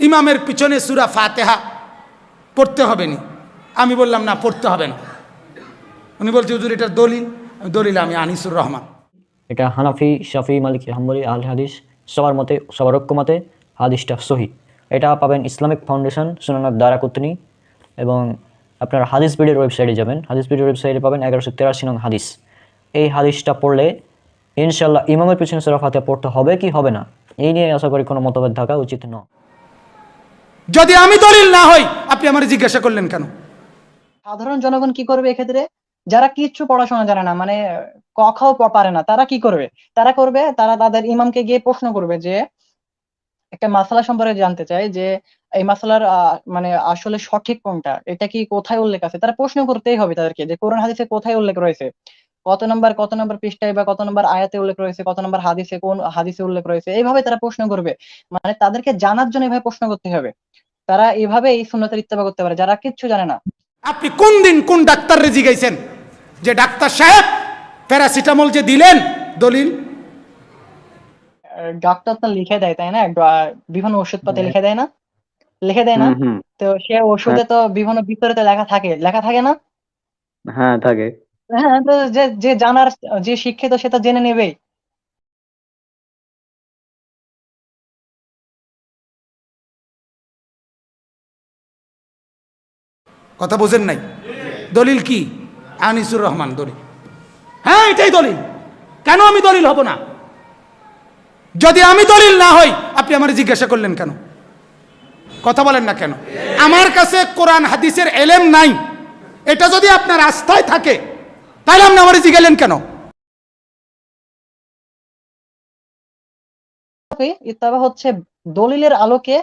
ইমামের পিছনে সুরা ফাতেহা পড়তে হবে নি। আমি বললাম, না, পড়তে হবে না। উনি বলছে, হুজুর এটার দলিল। দলিল আমি, আনিসুর রহমান। এটা হানাফি, শাফি, মালিক, হাম্বলি আল হাদিস, সবার মতে, সবার ঐক্য মতে হাদিসটা সহি। এটা পাবেন ইসলামিক ফাউন্ডেশন সুনানার দ্বারা কুতনি এবং আপনার হাদিস বিডির ওয়েবসাইটে যাবেন। হাদিস বিডির ওয়েবসাইটে পাবেন এগারোশো তেরাশি নং হাদিস। এই হাদিসটা পড়লে ইনশাল্লাহ ইমামের পিছনে সুরা পড়তে হবে কি হবে না? এই নিয়ে আশা করি কোনো মতভেদ থাকা উচিত নয়। যদি আমি দলিল না হই, আপনি আমার জিজ্ঞাসা করলেন কেন? সাধারণ জনগণ কি করবে এক্ষেত্রে? যারা কিচ্ছু পড়াশোনা জানে না মানে ক খাও প- পারে না, তারা কি করবে? তারা করবে, তারা তাদের ইমামকে গিয়ে প্রশ্ন করবে যে, একটা মাসালা সম্পর্কে জানতে চাই যে, এই মাসালার মানে আসলে সঠিক কোনটা? এটা কি কোথায় উল্লেখ আছে? তারা প্রশ্ন করতেই হবে তাদেরকে যে, কোরআন হাদিসে কোথায় উল্লেখ রয়েছে? কত নম্বর কত নম্বর পৃষ্ঠায় বা কত নম্বর আয়াতে উল্লেখ রয়েছে? কত নম্বর হাদিসে কোন হাদিসে উল্লেখ রয়েছে? এইভাবে তারা প্রশ্ন করবে। মানে তাদেরকে জানার জন্য এভাবে প্রশ্ন করতে হবে। তারা এইভাবে এই শূন্যতের ইত্তেফা করতে পারে যারা কিচ্ছু জানে না। আপনি কোন দিন কোন ডাক্তার রেজি গাইছেন? যে ডাক্তার সাহেব প্যারাসিটামল যে দিলেন দলিল? ডাক্তার তো লিখে দেয় তাই না? বিভিন্ন ওষুধ পাতে লিখে দেয় না? লিখে দেয় না? তো সে ওষুধে তো বিভিন্ন বিপরীতে লেখা থাকে। লেখা থাকে না? হ্যাঁ থাকে। হ্যাঁ তো যে যে জানার যে শিক্ষিত সে তো জেনে নেবেই। কথা বোঝেন নাই? দলিল কি? আনিসুর রহমান, দলিল। হ্যাঁ এটাই দলিল। কেন আমি দলিল হব না? যদি আমি দলিল না হই, আপনি আমার জিজ্ঞাসা করলেন কেন? কথা বলেন না কেন? আমার কাছে কোরআন, হাদিসের এলেম নাই। এটা যদি আপনার আস্থায় থাকে, তাহলে আপনি আমার জিজ্ঞালেন কেন? ইত্তাবা হচ্ছে দলিলের আলোকে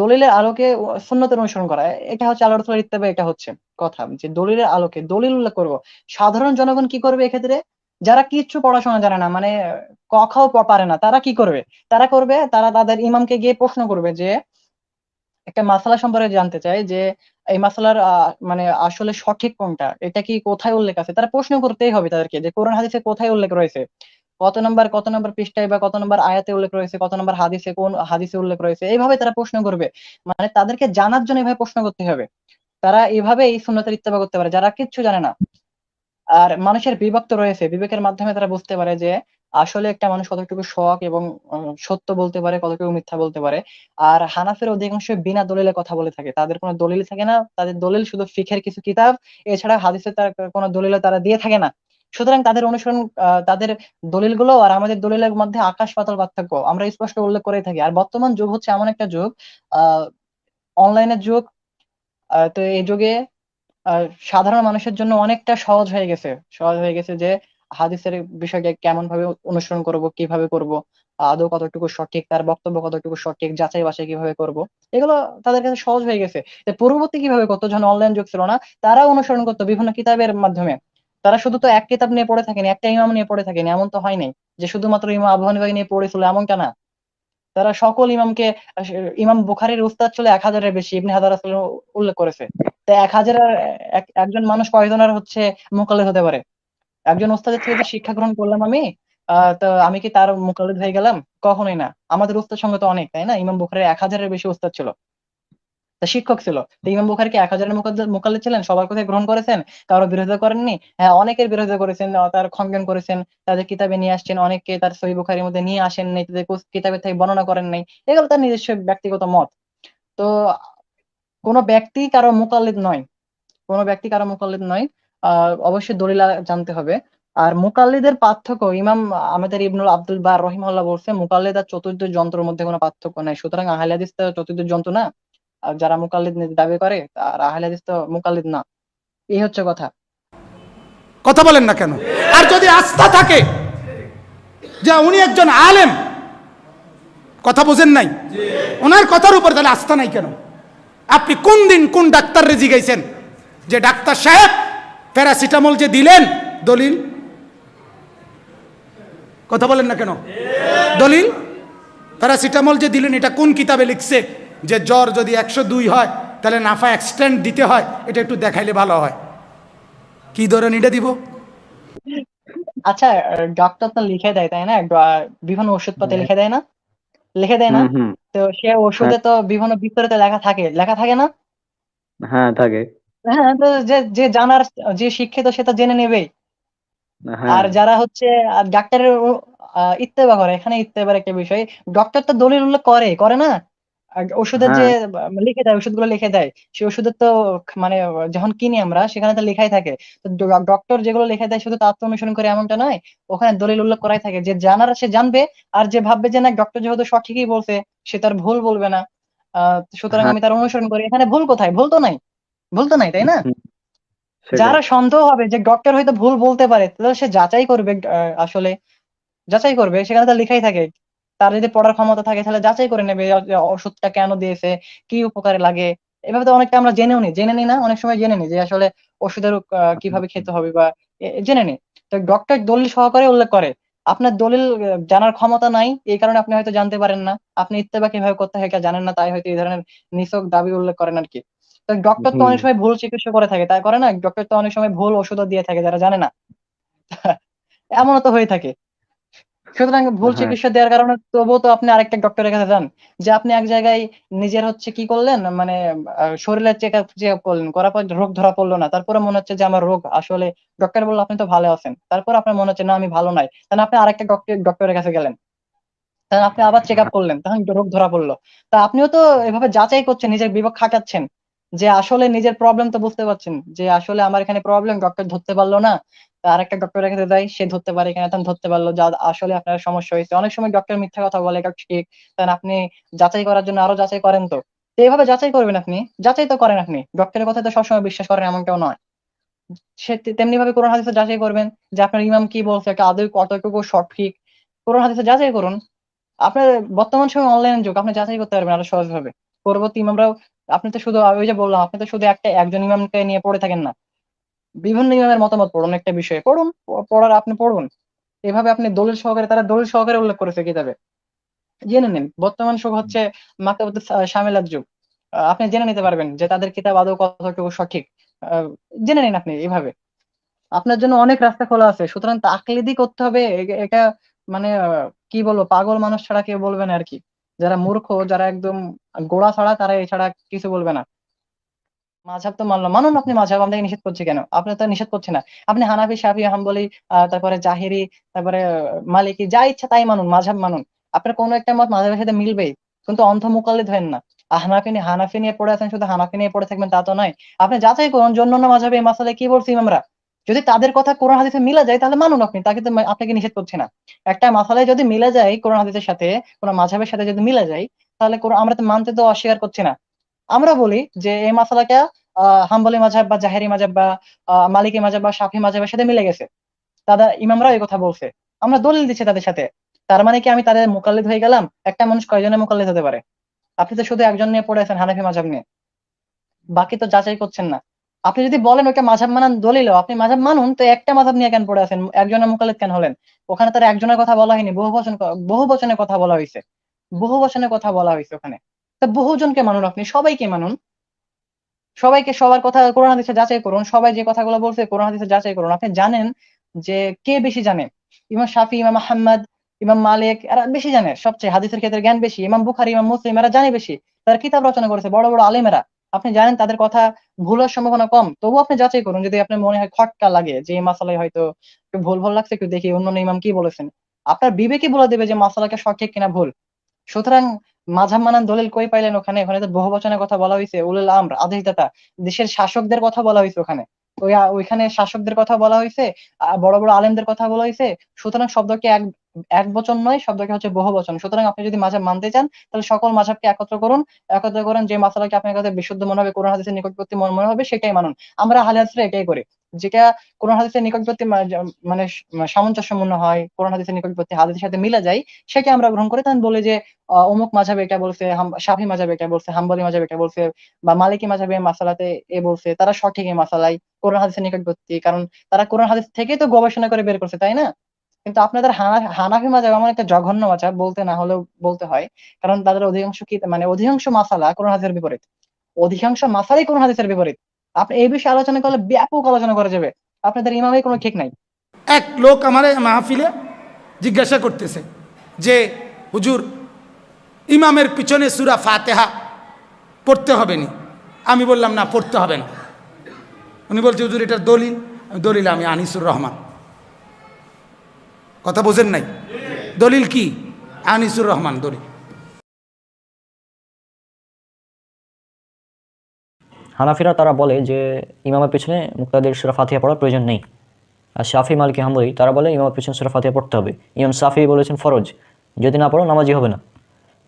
দলিলের আলোকে সুন্নতের অনুসরণ করা। এটা হচ্ছে আল্লাহ রসুলের ইত্তাবা, এটা হচ্ছে কথা। যে দলিলের আলোকে, দলিল উল্লেখ করব। সাধারণ জনগণ কি করবে এক্ষেত্রে? যারা কিচ্ছু পড়াশোনা জানে না মানে ক খাও পারে না, তারা কি করবে? তারা করবে, তারা তাদের ইমামকে গিয়ে প্রশ্ন করবে যে, একটা মাসালা সম্পর্কে জানতে চায় যে, এই মাসালার মানে আসলে সঠিক কোনটা? এটা কি কোথায় উল্লেখ আছে? তারা প্রশ্ন করতেই হবে তাদেরকে যে, কোরআন হাদিসে কোথায় উল্লেখ রয়েছে? কত নম্বর কত নম্বর পৃষ্ঠায় বা কত নম্বর আয়াতে উল্লেখ রয়েছে, কত নম্বর হাদিসে, কোন হাদিসে উল্লেখ রয়েছে, এইভাবে তারা প্রশ্ন করবে। মানে তাদেরকে জানার জন্য এভাবে প্রশ্ন করতে হবে। তারা এইভাবে এই শূন্যতের ইত্তেফা করতে পারে, যারা কিচ্ছু জানে না। আর মানুষের বিভক্ত রয়েছে, বিবেকের মাধ্যমে তারা বুঝতে পারে যে আসলে একটা মানুষ কতটুকু শখ এবং সত্য বলতে পারে, কতটুকু মিথ্যা বলতে পারে। আর হানাফের অধিকাংশ বিনা দলিলে কথা বলে থাকে। তাদের কোনো দলিল থাকে না, তাদের দলিল শুধু ফিখের কিছু কিতাব, এছাড়া হাদিসের তার কোনো দলিল তারা দিয়ে থাকে না। সুতরাং তাদের অনুসরণ তাদের দলিলগুলো আর আমাদের দলিলের মধ্যে আকাশ পাতাল পার্থক্য আমরা স্পষ্ট উল্লেখ করেই থাকি। আর বর্তমান যুগ হচ্ছে এমন একটা যুগ আহ অনলাইনের যুগ তো এই যুগে সাধারণ মানুষের জন্য অনেকটা সহজ হয়ে গেছে। সহজ হয়ে গেছে যে হাদিসের বিষয়কে কেমন ভাবে অনুসরণ করব, কীভাবে করব, আদৌ কতটুকু সঠিক, তার বক্তব্য কতটুকু সঠিক, যাচাই বাছাই কীভাবে করব, এগুলো তাদের কাছে সহজ হয়ে গেছে। পূর্ববর্তী কীভাবে করতো? যখন অনলাইন যুগ ছিল না তারা অনুসরণ করতো বিভিন্ন কিতাবের মাধ্যমে। তারা শুধু তো এক কিতাব নিয়ে পড়ে থাকেনি, একটা ইমাম নিয়ে পড়ে থাকেনি, এমন তো হয় নাই যে শুধুমাত্র ইমাম আবু হানিফা নিয়ে পড়েছিল এমনটা না। তারা সকল ইমামকে, ইমাম বুখারীর উস্তাদ ছিল এক হাজারের বেশি, ইবনে হাজার উল্লেখ করেছে। তো এক হাজারের এক- একজন মানুষ কয়জনের হচ্ছে মোকাল্লেদ হতে পারে? একজন ওস্তাদের থেকে যে শিক্ষা গ্রহণ করলাম আমি তো আমি কি তার মোকাল্লেদ হয়ে গেলাম? কখনোই না। আমাদের উস্তাদ সঙ্গে তো অনেক, তাই না? ইমাম বুখারীর এক হাজারের বেশি উস্তাদ ছিল। তা শিক্ষক ছিল। ইমাম বুখারী কি এক হাজারের মোকাল্লে ছিলেন, সবার কথা গ্রহণ করেছেন? কারও বিরোধিতা করেননি? হ্যাঁ অনেকের বিরোধিতা করেছেন তার খণ্ডন করেছেন, তাদের কিতাবে নিয়ে আসছেন অনেককে তার সহি বুখারীর মধ্যে নিয়ে আসেন নাই, তাদের কিতাবের থেকে বর্ণনা করেন নাই। এগুলো তার নিজস্ব ব্যক্তিগত মত। তো কোনো ব্যক্তি কারও মুকাল্লিদ নয়। কোনো ব্যক্তি কারও মুকাল্লিদ নয়। আহ, অবশ্যই দলিল জানতে হবে। আর মুকাল্লিদের পার্থক্য, ইমাম আমাদের ইবনুল আব্দুল বার রহিমাল্লাহ বলছে, মুকাল্লিদ আর চতুর্থ যন্ত্রের মধ্যে কোনো পার্থক্য নাই। সুতরাং আহলে চতুর্থ যন্ত্র না। আর যারা মুকাল্লিদ দাবি করে আর আহলে হাদিস তো মুকাল্লিদ না। এই হচ্ছে কথা। কথা বলেন না কেন? আর যদি আস্থা থাকে যে উনি একজন আলেম, কথা বোঝেন নাই? ওনার কথার উপর তাহলে আস্থা নাই কেন? আপনি কোন দিন কোন ডাক্তার রেজি গাইছেন? যে ডাক্তার সাহেব প্যারাসিটামল যে দিলেন, দলিল? কথা বলেন না কেন? দলিল? প্যারাসিটামল যে দিলেন, এটা কোন কিতাবে লিখছে? যে জ্বর যদি একশো দুই হয় তাহলে নাফা এক্সটেন্ড দিতে হয় এটা একটু দেখাইলে ভালো হয়। কি ধরেন এটা দিব? আচ্ছা ডক্টর তো লিখে দেয় তাই না? বিভিন্ন ওষুধপাতি লিখে দেয় না? লিখে দেয় না? তো সে ওষুধে তো বিভিন্ন বিস্তারিত লেখা থাকে। লেখা থাকে না? হ্যাঁ থাকে। হ্যাঁ তো যে যে জানার যে শিক্ষিত সে তো জেনে নেবেই। হ্যাঁ। আর যারা হচ্ছে ডাক্তারের ইত্তেবা করে এখানে ইত্তেবার একটা বিষয়। ডক্টর তো দলিল উল্লেখ করে করে না? ওষুধের যে লিখে দেয় ওষুধগুলো লিখে দেয় সেই ওষুধের তো মানে যখন কিনি আমরা সেখানে তো লেখাই থাকে। তো ডক্টর যেগুলো লিখে দেয় শুধু তার অনুসরণ করে এমনটা নয় ওখানে দলিল উল্লেখ করাই থাকে। যে জানার সে জানবে আর যে ভাববে যে না ডক্টর যেহেতু সঠিকই বলছে সে তার ভুল বলবে না। আহ সুতরাং হ্যাঁ। আমি তার অনুসরণ করি। এখানে ভুল কোথায়? ভুল তো নাই। ভুল তো নাই তাই না? যারা সন্দেহ হবে যে ডক্টর হয়তো ভুল বলতে পারে তাহলে সে যাচাই করবে আসলে যাচাই করবে সেখানে তো লেখাই থাকে। তার যদি পড়ার ক্ষমতা থাকে তাহলে যাচাই করে নেবে ওষুধটা কেন দিয়েছে কি উপকারে লাগে। এভাবে তো অনেকটা আমরা জেনেও নি। জেনে নি না অনেক সময় জেনে নি যে আসলে ওষুধের কীভাবে খেতে হবে বা জেনে নি। তো ডক্টর দলিল সহকারে উল্লেখ করে আপনার দলিল জানার ক্ষমতা নাই এই কারণে আপনি হয়তো জানতে পারেন না। আপনি ইত্তেবা কীভাবে করতে হয় জানেন না তাই হয়তো এই ধরনের নিছক দাবি উল্লেখ করেন আর কি তো ডক্টর তো অনেক সময় ভুল চিকিৎসা করে থাকে। তাই করে না? ডক্টর তো অনেক সময় ভুল ওষুধও দিয়ে থাকে যারা জানে না। এমনও তো হয়ে থাকে। সুতরাং ভুল হ্যাঁ। চিকিৎসা দেওয়ার কারণে তবুও তো আপনি আরেকটা ডক্টরের কাছে যান। যে আপনি এক জায়গায় নিজের হচ্ছে কি করলেন মানে শরীরের চেক আপ চেক করলেন করার পর রোগ ধরা পড়ল না তারপরে মনে হচ্ছে যে আমার রোগ আসলে ডক্টর বলল আপনি তো ভালো আছেন তারপর আপনার মনে হচ্ছে না আমি ভালো নাই তাহলে আপনি আরেকটা ডক্টর ডক্টরের কাছে গেলেন। তাহলে আপনি আবার চেক আপ করলেন তখন রোগ ধরা পড়ল। তা আপনিও তো এভাবে যাচাই করছেন নিজের বিবেক খাটাচ্ছেন যে আসলে নিজের প্রবলেম তো বুঝতে পারছেন যে আসলে আমার এখানে প্রবলেম ডক্টর ধরতে পারল না তা আরেকটা ডক্টর কাছে যাই, সে ধরতে পারে কিনা তখন ধরতে পারল যা আসলে আপনার সমস্যা হয়েছে। অনেক সময় ডক্টর মিথ্যা কথা বলে এটা ঠিক। তখন আপনি যাচাই করার জন্য আরও যাচাই করেন তো। তো এইভাবে যাচাই করবেন আপনি। যাচাই তো করেন আপনি। ডক্টরের কথা তো সবসময় বিশ্বাস করেন এমনটাও নয়। সে তেমনি ভাবে কোরআন হাদিসে যাচাই করবেন যে আপনার ইমাম কি বলছে, একটা আদৌ কতটুকু সঠিক। কোরআন হাদিসে যাচাই করুন। আপনার বর্তমান সময় অনলাইন যুগ, আপনি যাচাই করতে পারবেন আরও সহজভাবে। পরবর্তী ইমামরাও, আপনি তো শুধু, ওই যে বললাম, আপনি তো শুধু একটা, একজন ইমামকে নিয়ে পড়ে থাকেন না। বিভিন্ন ইমামের মতামত পড়ুন একটা বিষয়ে পড়ুন পড়ার আপনি পড়ুন। এভাবে আপনি দলিল সহকারে, তারা দলিল সহকারে উল্লেখ করেছে কিতাবে। জেনে নিন, বর্তমান যুগ হচ্ছে মাকাবত শামিলাত যুগ। আপনি জেনে নিতে পারবেন যে তাদের কিতাব আদৌ কতটুকু সঠিক। জেনে নিন আপনি এভাবে। আপনার জন্য অনেক রাস্তা খোলা আছে, সুতরাং তাকলিদি করতে হবে এটা মানে কি বলব, পাগল মানুষ ছাড়া কেউ বলবে না আর কি। যারা মূর্খ, যারা একদম গোড়া ছাড়া, তারা এছাড়া কিছু বলবে না। মাঝহাব তো মানলাম। মানুন আপনি মাঝহাব আপনাকে নিষেধ করছে কেন? আপনি তো নিষেধ করছে না। আপনি হানাফি, শাফি, হাম্বলি তারপরে জাহিরি, তারপরে মালিকি, যা ইচ্ছা তাই মানুন, মাঝহাব মানুন। আপনার কোনো একটা মত মাঝহাবের সাথে মিলবেই। কিন্তু অন্ধ মুকাল্লিদ হবেন না। হানাফি নিয়ে হানাফি নিয়ে পড়ে আছেন, শুধু হানাফি নিয়ে পড়ে থাকবেন তা তো নয়। আপনি যাচাই করুন, জন্য মাঝহাবে এই মাসালে কি বলছি আমরা? যদি তাদের কথা কোরআন হাদিসে মিলে যায়, তাহলে মানুন আপনি, তাকে তো আপনাকে নিষেধ করছে না। একটা মাসালায় যদি মিলে যায় কোরআন হাদিসের সাথে, কোন মাঝহাবের সাথে যদি মিলে যায়, তাহলে আমরা তো মানতে তো অস্বীকার করছি না। আমরা বলি যে এই মাসালাটা হাম্বলি মাঝহাব বা জাহেরি মাঝহাব বা মালিকি মাঝহাব বা সাফি মাঝহাবের সাথে মিলে গেছে। তাদের ইমামরাও এই কথা বলছে। আমরা দলিল দিচ্ছি তাদের সাথে। তার মানে কি আমি তাদের মোকাল্লিদ হয়ে গেলাম? একটা মানুষ কয়জনের মোকাল্লিদ হতে পারে? আপনি তো শুধু একজন নিয়ে পড়ে আছেন হানাফি মাঝহাব নিয়ে। বাকি তো যাচাই করছেন না। আপনি যদি বলেন ওটা মাঝাব মানান দলিল আপনি মাঝাব মানুন, তো একটা মাঝাব নিয়ে কেন পড়ে আছেন? একজনের মোকাল্লিদ কেন হলেন? ওখানে তার একজনের কথা বলা হয়নি, বহু বচন বহু বচনের কথা বলা হয়েছে বহু বচনের কথা বলা হয়েছে ওখানে। তা বহুজনকে মানুন আপনি, সবাইকে মানুন। সবাইকে সবার কথা কোরআন হাদিসে যাচাই করুন, সবাই যে কথাগুলো বলছে কোরআন হাদিসে যাচাই করুন। আপনি জানেন যে কে বেশি জানে? ইমাম শাফি, ইমাম আহমদ, ইমাম মালিক, এরা বেশি জানে। সবচেয়ে হাদিসের ক্ষেত্রে জ্ঞান বেশি। ইমাম বুখারি, ইমাম মুসলিম, এরা জানে বেশি। তারা কিতাব রচনা করেছে বড় বড় আলেমেরা। আপনি জানেন তাদের কথা ভুলের সম্ভাবনা কম। তবুও আপনি যাচাই করুন, যদি আপনার মনে হয় খটকা লাগে যে এই মাসালায় হয়তো ভুল ভুল লাগছে, একটু দেখি অন্য ইমাম কি বলেছেন। আপনার বিবেকই বলে দেবে যে মাসালাকে সঠিক কিনা ভুল। সুতরাং মাঝাব মানান দলিল কই পাইলেন ওখানে? ওখানে তো বহু বচনের কথা বলা হয়েছে উলুল আমর, আদেশদাতা, দেশের শাসকদের কথা বলা হয়েছে ওখানে। ওই, ওইখানে শাসকদের কথা বলা হয়েছে বড় বড় আলেমদের কথা বলা হয়েছে সুতরাং শব্দকে এক এক বচন নয়, শব্দকে হচ্ছে বহু বচন। সুতরাং আপনি যদি মাঝাব মানতে চান, তাহলে সকল মাঝাবকে একত্র করুন। একত্র করুন যে মাসালাকে আপনার কাছে বিশুদ্ধ মনে হবে, কোরআন হাদিসের নিকটবর্তী মনে হবে, সেটাই মানুন। আমরা হালে হাদিসে এটাই করি। যেটা কোরআন হাদিসের নিকটবর্তী মানে সামঞ্জস্যপূর্ণ হয়, কোরআন হাদিসের নিকটবর্তী হাদিসের সাথে মিলে যায়, সেটা আমরা গ্রহণ করি। তখন বলে যে অমুক মাঝাবে এটা বলছে শাফি মাঝাবে এটা বলছে, হাম্বলি মাঝাবে এটা বলছে, বা মালিকি মাঝাবে মাসালাতে এ বলছে, তারা সঠিক এই মাসালাই কোরআন হাদিসের নিকটবর্তী, কারণ তারা কোরআন হাদিস থেকেই তো গবেষণা করে বের করছে, তাই না? কিন্তু আপনাদের হানা- হানাফি মাঝাব এমন একটা জঘন্য মাঝাব, বলতে না হলেও বলতে হয়, কারণ তাদের অধিকাংশ কি মানে অধিকাংশ মাসালা কোরআন হাদিসের বিপরীত। অধিকাংশ মাসালাই কোরআন হাদিসের বিপরীত। আপনি এই বিষয়ে আলোচনা করলে ব্যাপক আলোচনা করা যাবে। আপনাদের ইমামের কোনো ঠিক নাই। এক লোক আমার মাহফিলে জিজ্ঞাসা করতেছে যে, হুজুর, ইমামের পিছনে সুরা ফাতেহা পড়তে হবে নি? আমি বললাম, না, পড়তে হবে না। উনি বলছে, হুজুর, এটার দলিল? দলিল, আমি আনিসুর রহমান। কথা বোঝেন নাই? দলিল কি? আনিসুর রহমান দলিল। হানাফিরা তারা বলে যে, ইমামের পেছনে মুক্তাদের সুরা ফাতিহা পড়ার প্রয়োজন নেই। আর শাফি, মালিকি, হাম্বলি তারা বলে, ইমামের পেছনে সুরা ফাতিহা পড়তে হবে। ইমাম সাফি বলেছেন, ফরজ। যদি না পড়ো নামাজি হবে না।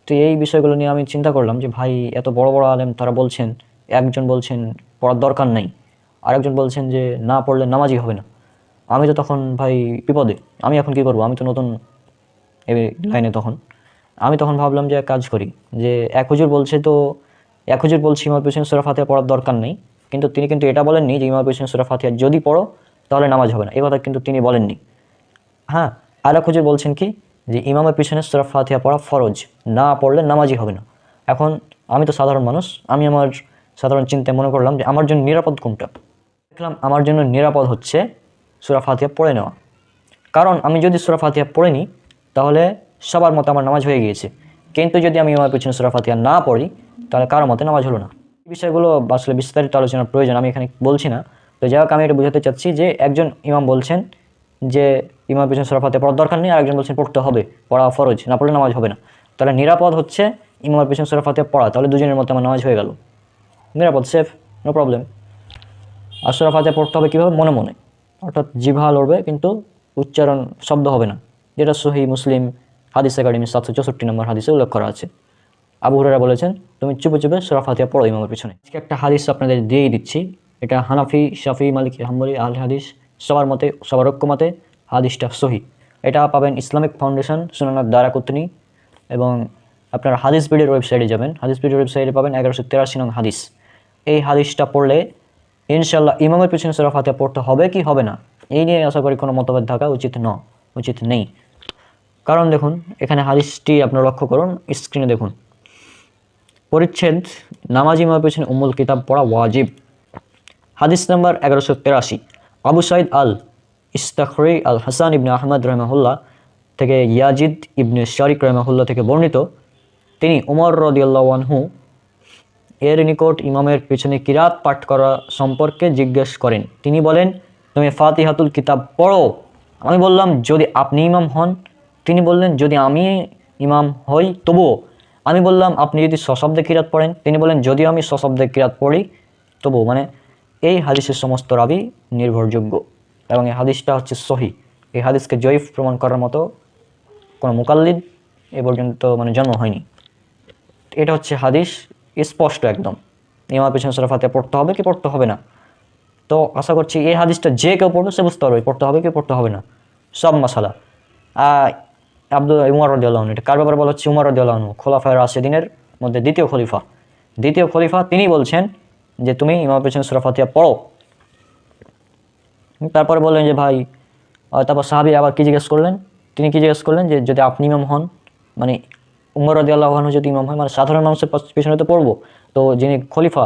তো এই বিষয়গুলো নিয়ে আমি চিন্তা করলাম যে, ভাই, এত বড় বড় আলেম তারা বলছেন, একজন বলছেন, পড়ার দরকার নেই। আরেকজন বলছেন যে, না পড়লে নামাজি হবে না। আমি তো তখন, ভাই, বিপদে। আমি এখন কি করব? আমি তো নতুন এই লাইনে তখন। আমি তখন ভাবলাম যে কাজ করি। যে, এক হুজুর বলছে তো এক হুজুর বলছে, ইমাম পেছনে সুরা ফাতিহা পড়ার দরকার নেই। কিন্তু তিনি কিন্তু এটা বলেননি যে, ইমাম পেছনে সুরা ফাতিহা যদি পড়ো, তাহলে নামাজ হবে না। এই কথা কিন্তু তিনি বলেননি। হ্যাঁ আর এক হুজুর বলছেন কি যে, ইমামের পিছনে সুরা ফাতিহা পড়া ফরজ, না পড়লে নামাজই হবে না। এখন আমি তো সাধারণ মানুষ, আমি আমার সাধারণ চিন্তায় মনে করলাম যে, আমার জন্য নিরাপদ কোনটা? দেখলাম, আমার জন্য নিরাপদ হচ্ছে সুরা ফাতিহা পড়ে নেওয়া। কারণ আমি যদি সুরা ফাতিহা পড়ে নিই তাহলে সবার মতো আমার নামাজ হয়ে গিয়েছে। কিন্তু যদি আমি আমার পিছনে সুরা ফাতিহা না পড়ি তাহলে কারও মতে নামাজ হলো না। এই বিষয়গুলো আসলে বিস্তারিত আলোচনার প্রয়োজন, আমি এখানে বলছি না। তো যাই হোক, আমি এটা বোঝাতে চাচ্ছি যে একজন ইমাম বলছেন যে ইমাম পিছনে সুরা ফাতিহা পড়ার দরকার নেই আর একজন বলছেন পড়তে হবে, পড়া ফরজ, না পড়লে নামাজ হবে না। তাহলে নিরাপদ হচ্ছে ইমামের পিছনে সুরা ফাতিহা পড়া, তাহলে দুজনের মতো আমার নামাজ হয়ে গেল। নিরাপদ, সেফ, নো প্রবলেম। আর সুরা ফাতিহা পড়তে হবে কীভাবে? মনে মনে। অর্থাৎ জিভা লড়বে, কিন্তু উচ্চারণ, শব্দ হবে না। যেটা সহি মুসলিম হাদিস একাডেমি সাতশো চৌষট্টি নম্বর হাদিসে উল্লেখ করা আছে। আবু হুরারা বলেছেন, তুমি চুপে চুপে সুরা ফাতিহা পড়ো ইমামের পিছনে। আজকে একটা হাদিস আপনাদের দিয়েই দিচ্ছি। এটা হানাফি, শাফি, মালিক, হাম্বলি আল হাদিস সবার মতে, সবার ঐক্য মতে হাদিসটা সহি। এটা পাবেন ইসলামিক ফাউন্ডেশন সুনানার দ্বারা কুতনি এবং আপনার হাদিস বিডের ওয়েবসাইটে যাবেন। হাদিস বিডের ওয়েবসাইটে পাবেন এগারোশো তেরাশি নং হাদিস। এই হাদিসটা পড়লে ইনশাল্লাহ ইমামের পিছনে সুরা ফাতিহা পড়তে হবে কি হবে না, এই নিয়ে আশা করি কোনো মতভেদ থাকা উচিত ন, উচিত নেই। কারণ দেখুন, এখানে হাদিসটি আপনারা লক্ষ্য করুন, স্ক্রিনে দেখুন। পরিচ্ছেদ নামাজ ইমামের পিছনে উমুল কিতাব পড়া ওয়াজিব। হাদিস নাম্বার এগারোশো তেরাশি। আবু সাইদ আল ইস্তাখরি আল হাসান ইবনে আহমদ রহমাহুল্লাহ থেকে ইয়াজিদ ইবনে শারিক রহমাহুল্লাহ থেকে বর্ণিত। তিনি উমর রদিয়াল্লাহু এর নিকট ইমামের পিছনে কিরাত পাঠ করা সম্পর্কে জিজ্ঞেস করেন। তিনি বলেন, তুমি ফাতিহাতুল কিতাব পড়ো? আমি বললাম, যদি আপনি ইমাম হন। তিনি বললেন, যদি আমি ইমাম হই, তবুও আমি বললাম, আপনি যদি সশব্দে কিরাত পড়েন। তিনি বলেন যদিও আমি সশব্দে কিরাত পড়ি, তবুও মানে এই হাদিসের সমস্ত রাবি নির্ভরযোগ্য এবং এই হাদিসটা হচ্ছে সহি। এই হাদিসকে জয়ীফ প্রমাণ করার মতো কোনো মুকাল্লিদ এ পর্যন্ত মানে জন্ম হয়নি। এটা হচ্ছে হাদিস স্পষ্ট একদম। ইমার পিছনে সুরা ফাতিহা পড়তে হবে কি পড়তে হবে না? তো আশা করছি এই হাদিসটা যে কেউ পড়বে সে বুঝতে পারবে, পড়তে হবে কি পড়তে হবে না। সব মশালা। আব্দুল উমর রদিয়াল্লাহন এটা কার ব্যাপারে বলা হচ্ছে? উমর রদিয়াল্লাহন খোলাফায় রাশেদিনের মধ্যে দ্বিতীয় খলিফা। দ্বিতীয় খলিফা, তিনি বলছেন যে, তুমি ইমার পিছনে সুরা ফাতিহা পড়ো। তারপরে বললেন যে, ভাই তারপর সাহাবি আবার কি জিজ্ঞেস করলেন? তিনি কী জিজ্ঞেস করলেন যে, যদি আপনি ইমাম হন মানে উমর রদি যদি ইমাম হয় মানে সাধারণ মানুষের পেছনে তো পড়ব। তো যিনি খলিফা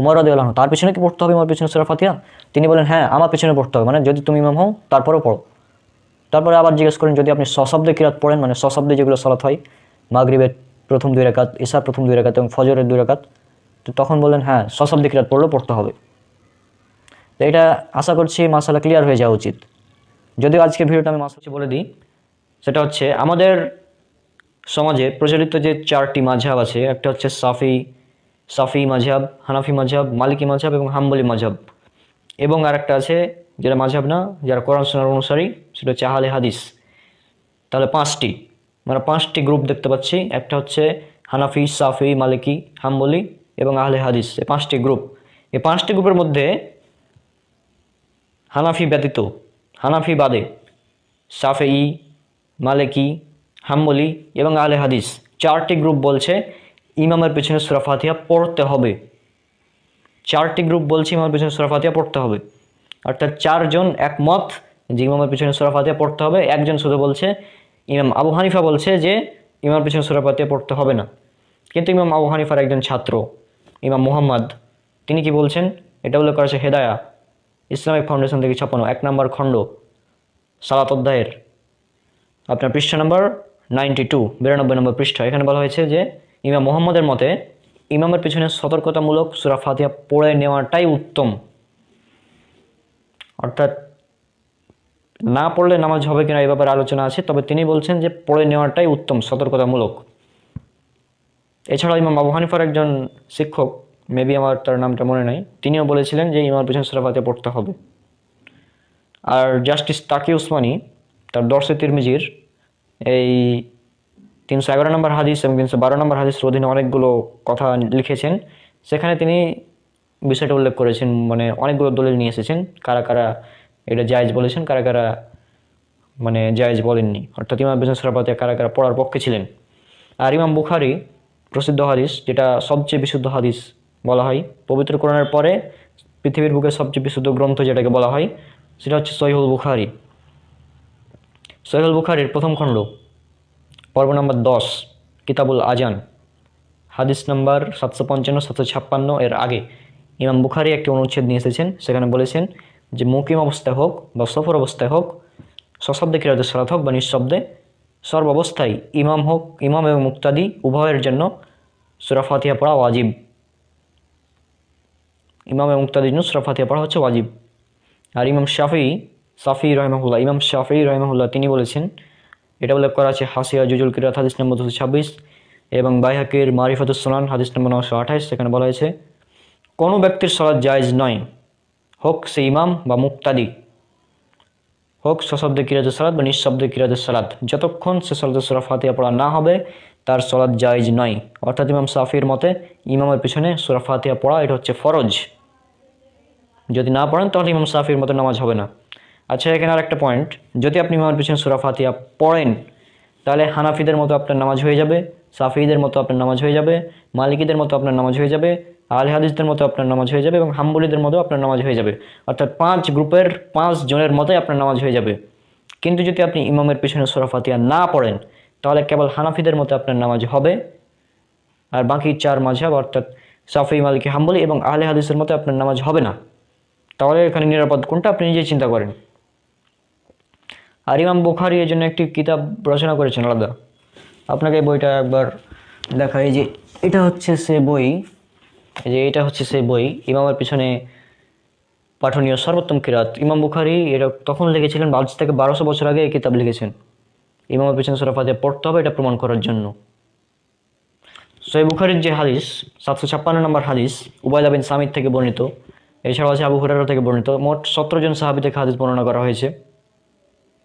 উমর রদি আল্লাহন তার পেছনে কি পড়তে হবে? আমার পেছনে সুরা ফাতিহা? তিনি বলেন হ্যাঁ আমার পেছনে পড়তে হবে মানে যদি তুমি ইমাম হও, তারপরেও পড়ো। তারপরে আবার জিজ্ঞেস করেন, যদি আপনি সশব্দে কিরাত পড়েন মানে সশব্দে যেগুলো সলাৎ হয়, মাগরিবের প্রথম দুই রেখাত ঈশার প্রথম দুই রেখাত এবং ফজরের দুই রেখাত, তো তখন বললেন হ্যাঁ সশব্দে কিরাত পড়লেও পড়তে হবে। তো এটা আশা করছি মাসালা ক্লিয়ার হয়ে যাওয়া উচিত। যদিও আজকে ভিডিওটা আমি মাসালা বলে দিই, সেটা হচ্ছে আমাদের সমাজে প্রচলিত যে চারটি মাঝহাব আছে, একটা হচ্ছে সাফি সাফি মাঝহাব, হানাফি মাঝহাব, মালিকি মাঝহাব এবং হাম্বলি মাঝহাব। এবং আরেকটা আছে, যেটা মাঝহাব না, যারা কোরআন সোনার অনুসারী সেটা হচ্ছে আহলে হাদিস। তাহলে পাঁচটি। মানে পাঁচটি গ্রুপ দেখতে পাচ্ছি। একটা হচ্ছে হানাফি, সাফি, মালিকি, হাম্বলি এবং আহলে হাদিস। এই পাঁচটি গ্রুপ এই পাঁচটি গ্রুপের মধ্যে হানাফি ব্যতীত, হানাফি বাদে সাফেই, মালিকি, হাম্বলি এবং আহলে হাদিস। চারটি গ্রুপ বলছে, ইমামের পেছনে সুরা ফাতিহা পড়তে হবে। চারটি গ্রুপ বলছে, ইমামের পেছনে সুরা ফাতিহা পড়তে হবে। অর্থাৎ চারজন একমত যে ইমামের পিছনে সুরা ফাতিহা পড়তে হবে। একজন শুধু বলছে, ইমাম আবু হানিফা বলছে যে, ইমামের পিছনে সুরা ফাতিহা পড়তে হবে না। কিন্তু ইমাম আবু হানিফার একজন ছাত্র, ইমাম মুহাম্মদ, তিনি কি বলছেন? এটা উল্লেখ করেছে হেদায়া, ইসলামিক ফাউন্ডেশন থেকে ছাপানো, এক নম্বর খণ্ড, সালাত অধ্যায়ের আপনার পৃষ্ঠা নম্বর নাইনটি টু, বিরানব্বই নম্বর পৃষ্ঠা। এখানে বলা হয়েছে যে, ইমাম মোহাম্মদের মতে, ইমামের পিছনে সতর্কতামূলক সুরা ফাতিহা পড়ে নেওয়াটাই উত্তম। অর্থাৎ না পড়লে নামাজ হবে কিনা এই ব্যাপারে আলোচনা আছে, তবে তিনি বলছেন যে পড়ে নেওয়াটাই উত্তম, সতর্কতামূলক। এছাড়া ইমাম আবু হানিফার একজন শিক্ষক মেবি আমার তার নামটা মনে নাই, তিনিও বলেছিলেন যে ইমামের পিছন সুরা ফাতিহা পড়তে হবে। আর জাস্টিস তাকি উসমানী, তার দর্শে তিরমিজির, এই তিনশো এগারো নম্বর হাদিস এবং তিনশো বারো নম্বর হাদিসের অধীনে অনেকগুলো কথা লিখেছেন। সেখানে তিনি বিষয়টা উল্লেখ করেছেন মানে অনেকগুলো দলিল নিয়ে এসেছেন, কারা কারা এটা জায়েজ বলেছেন, কারা কারা মানে জায়েজ বলেননি। অর্থাৎ ইমাম বিজন সরাপাতে কারা কারা পড়ার পক্ষে ছিলেন। আর ইমাম বুখারি, প্রসিদ্ধ হাদিস, যেটা সবচেয়ে বিশুদ্ধ হাদিস বলা হয়, পবিত্র কোরআনের পরে পৃথিবীর বুকে সবচেয়ে বিশুদ্ধ গ্রন্থ যেটাকে বলা হয়, সেটা হচ্ছে সহিহুল বুখারি। সহিহুল বুখারির প্রথম খণ্ড, পর্ব নম্বর দশ, কিতাবুল আজান, হাদিস নম্বর সাতশো পঞ্চান্ন, সাতশো ছাপ্পান্ন, এর আগে। ইমাম বুখারি একটি অনুচ্ছেদ নিয়ে এসেছেন, সেখানে বলেছেন যে মুকিম অবস্থায় হোক বা সফর অবস্থায় হোক, সশব্দে কিরাতে সালাত হোক বা নিঃশব্দে সর্বাবস্থায় ইমাম হোক, ইমাম এবং মুক্তাদি উভয়ের জন্য সুরা ফাতিহা পড়া ওয়াজিব। ইমাম এবং মুক্তাদির জন্য সুরা ফাতিহা পড়া হচ্ছে ওয়াজিব। আর ইমাম শাফি, সাফি রহমাহুল্লাহ, ইমাম শাফি রহমাহুল্লাহ তিনি বলেছেন, এটা উল্লেখ করা আছে হাসিয়া, জুজুল কিরাত, হাদিস নম্বর দুশো ছাব্বিশ এবং বাইহাকের মারিফাতুস সোনান, হাদিস নম্বর নশো আঠাইশ সেখানে বলা হয়েছে, কোনো ব্যক্তির সলাৎ জায়েজ নয়। হোক সে ইমাম বা মুক্তাদি হোক সশব্দে কিরাজের সালাদ বা নিঃশব্দে কিরাজের সালাদ যতক্ষণ সে সলাতে সুরা ফাতিহা পড়া না হবে, তার সলাদ জায়েজ নয়। অর্থাৎ ইমাম সাফির মতে, ইমামের পিছনে সুরা ফাতিহা পড়া, এটা হচ্ছে ফরজ। যদি না পড়েন, তাহলে ইমাম সাফির মতো নামাজ হবে না। আচ্ছা এখানে আর একটা পয়েন্ট। যদি আপনি ইমামের পিছনে সুরা ফাতিহা পড়েন, তাহলে হানাফিদের মতো আপনার নামাজ হয়ে যাবে, সাফিদের মতো আপনার নামাজ হয়ে যাবে, মালিকিদের মতো আপনার নামাজ হয়ে যাবে আল হাদিসদের মতো আপনার নামাজ হয়ে যাবে এবং হাম্বলিদের মতো আপনার নামাজ হয়ে যাবে। অর্থাৎ পাঁচ গ্রুপের পাঁচ জনের মতোই আপনার নামাজ হয়ে যাবে। কিন্তু যদি আপনি ইমামের পিছনে সুরা ফাতিহা না পড়েন, তাহলে কেবল হানাফিদের মতো আপনার নামাজ হবে। আর বাকি চার মাঝহাব, অর্থাৎ সাফি, মালিকি, হাম্বলি এবং আহলে হাদিসের মতো আপনার নামাজ হবে না। তাহলে এখানে নিরাপদ কোনটা আপনি নিজেই চিন্তা করেন। আর ইমাম বুখারি এর জন্য একটি কিতাব রচনা করেছেন আলাদা। আপনাকে বইটা একবার দেখাই যে এটা হচ্ছে সে বই এই যে এটা হচ্ছে সেই বই। ইমামের পিছনে পাঠনীয় সর্বোত্তম কিরাত। ইমাম বুখারি এটা তখন লিখেছিলেন আজ থেকে বারোশো বছর আগে এই কিতাব লিখেছেন। ইমামের পিছনে সরাফাতে পড়তে হবে এটা প্রমাণ করার জন্য। সই বুখারির যে হাদিস, সাতশো ছাপ্পান্ন নম্বর হাদিস, উবায়দা বিন সামিদ থেকে বর্ণিত। এছাড়াও আছে আবু হুরারা থেকে বর্ণিত। মোট সতেরো জন সাহাবি থেকে হাদিস বর্ণনা করা হয়েছে।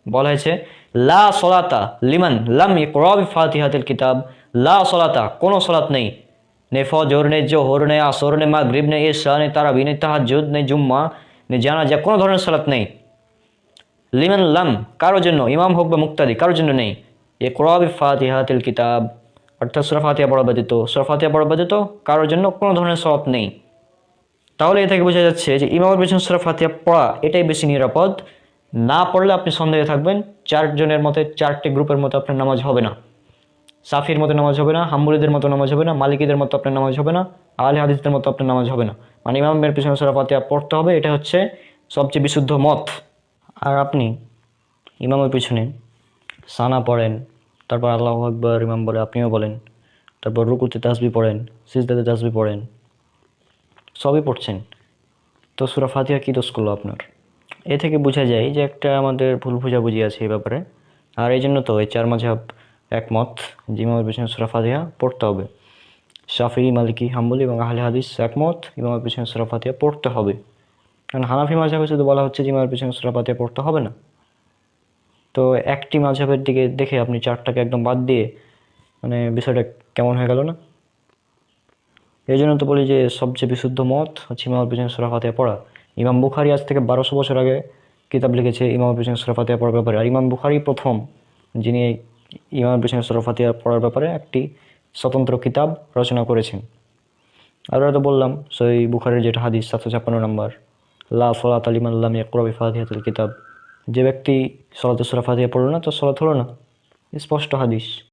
বলা হয়েছে, লা সলাতা লিমান লাম ইকরাবি ফাতিহাতিল কিতাব। লা সলাতা, কোনো সলাত নেই। নে ফজর নে জোহর নে আসর নে মাগরিব নে ইশা নে তারাবি নে তাহাজ্জুদ নে জুম্মা নে জানাজা, কোনো ধরনের সালাত নেই। লিমান লাম কারোর জন্য, ইমাম হোক বা মুক্তাদি কারোর জন্য নেই। এ কোরআবি ফাতিহাতিল কিতাব, অর্থাৎ সুরা ফাতিহা পড়া ব্যতীত। সুরা ফাতিহা পড়া ব্যতীত কারোর জন্য কোনো ধরনের সলাত নেই। তাহলে এ থেকে বোঝা যাচ্ছে যে ইমামের পেছনে সুরা ফাতিহা পড়া, এটাই বেশি নিরাপদ। না পড়লে আপনি সন্দেহে থাকবেন, চারজনের মতে, চারটে গ্রুপের মতো আপনার নামাজ হবে না। সাফির মতো নামাজ হবে না, হাম্বুলিদের মতো নামাজ হবে না, মালিকীদের মতো আপনার নামাজ হবে না আলী হাদিসদের মতো আপনার নামাজ হবে না। মানে ইমামের পিছনে সুরা ফাতিহা পড়তে হবে, এটা হচ্ছে সবচেয়ে বিশুদ্ধ মত। আর আপনি ইমামের পিছনে সানা পড়েন, তারপর আল্লাহ আকবর ইমাম বলে, আপনিও বলেন। তারপর রুকুতে তাসবি পড়েন, সিজদাতে তাসবি পড়েন, সবই পড়ছেন। তো সুরা ফাতিহা কী দোষ করল আপনার? এ থেকে বোঝা যায় যে একটা আমাদের ভুল বোঝাবুঝি আছে এই ব্যাপারে। আর এই জন্য তো এই চার মাঝাব একমত ইমামের পিছনে সুরা ফাতিহা পড়তে হবে। শাফি মালিকি, হাম্বলি এবং আহলে হাদিস একমত ইমামের পিছনে সুরা ফাতিহা পড়তে হবে। কারণ হানাফি মাঝাবে শুধু বলা হচ্ছে যে ইমামের পিছনে সুরা পড়তে হবে না। তো একটি মাঝাবের দিকে দেখে আপনি চারটাকে একদম বাদ দিয়ে মানে বিষয়টা কেমন হয়ে গেল না? এই জন্য তো বলি যে সবচেয়ে বিশুদ্ধ মত হচ্ছে ইমামের পিছনে সুরা পড়া। ইমাম বুখারি আজ থেকে বারোশো বছর আগে কিতাব লিখেছে ইমামের পিছনে সুরা পড়ার ব্যাপারে। আর ইমাম বুখারি প্রথম যিনি এই ইমামের সরফাতিয়া পড়ার ব্যাপারে একটি স্বতন্ত্র কিতাব রচনা করেছেন। আর তো বললাম, সই বুখারের যেটা হাদিস, সাতশো ছাপ্পান্ন নম্বর, লা ফলাত তালিম আল্লাম ইয়াকুরাবি ফাতিহাতুল কিতাব। যে ব্যক্তি সলাতে সরফাতিয়া ফাতিহা পড়ল না তো সলাত হলো না। স্পষ্ট হাদিস।